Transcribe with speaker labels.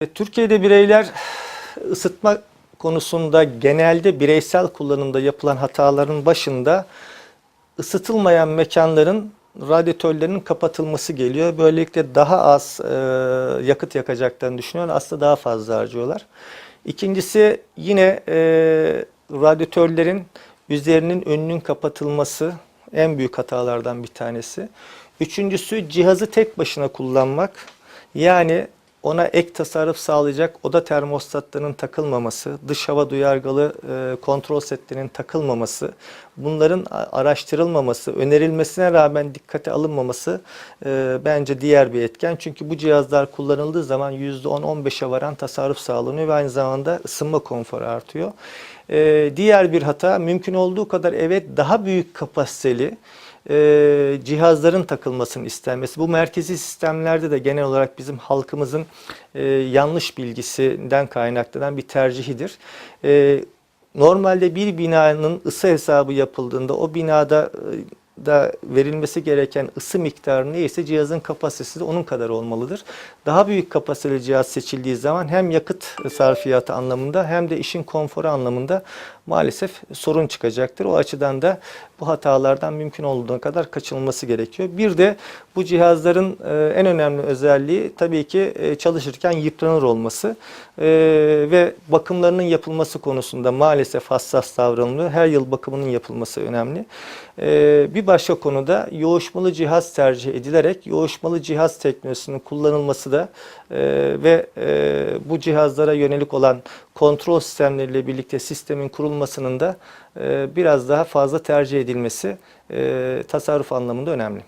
Speaker 1: E, Türkiye'de bireyler ısıtma konusunda genelde bireysel kullanımda yapılan hataların başında ısıtılmayan mekanların radyatörlerinin kapatılması geliyor. Böylelikle daha az e, yakıt yakacaklarını düşünüyorlar. Aslında daha fazla harcıyorlar. İkincisi yine e, radyatörlerin üzerinin önünün kapatılması en büyük hatalardan bir tanesi. Üçüncüsü cihazı tek başına kullanmak. Yani ona ek tasarruf sağlayacak oda termostatlarının takılmaması, dış hava duyargalı e, kontrol setlerinin takılmaması, bunların araştırılmaması, önerilmesine rağmen dikkate alınmaması e, bence diğer bir etken. Çünkü bu cihazlar kullanıldığı zaman %10-15'e varan tasarruf sağlanıyor ve aynı zamanda ısınma konforu artıyor. E, diğer bir hata mümkün olduğu kadar evet daha büyük kapasiteli e, cihazların takılmasının istenmesi. Bu merkezi sistemlerde de genel olarak bizim halkımızın e, yanlış bilgisinden kaynaklanan bir tercihidir. E, normalde bir binanın ısı hesabı yapıldığında o binada e, da verilmesi gereken ısı miktarı neyse cihazın kapasitesi de onun kadar olmalıdır. Daha büyük kapasiteli cihaz seçildiği zaman hem yakıt sarfiyatı anlamında hem de işin konforu anlamında maalesef sorun çıkacaktır. O açıdan da bu hatalardan mümkün olduğu kadar kaçınılması gerekiyor. Bir de bu cihazların e, en önemli özelliği tabii ki e, çalışırken yıpranır olması E, ve bakımlarının yapılması konusunda maalesef hassas davranılıyor. Her yıl bakımının yapılması önemli. Bir başka konuda yoğuşmalı cihaz tercih edilerek yoğuşmalı cihaz teknolojisinin kullanılması da e, ve e, bu cihazlara yönelik olan kontrol sistemleriyle birlikte sistemin kurulmasının da e, biraz daha fazla tercih edilmesi e, tasarruf anlamında önemli.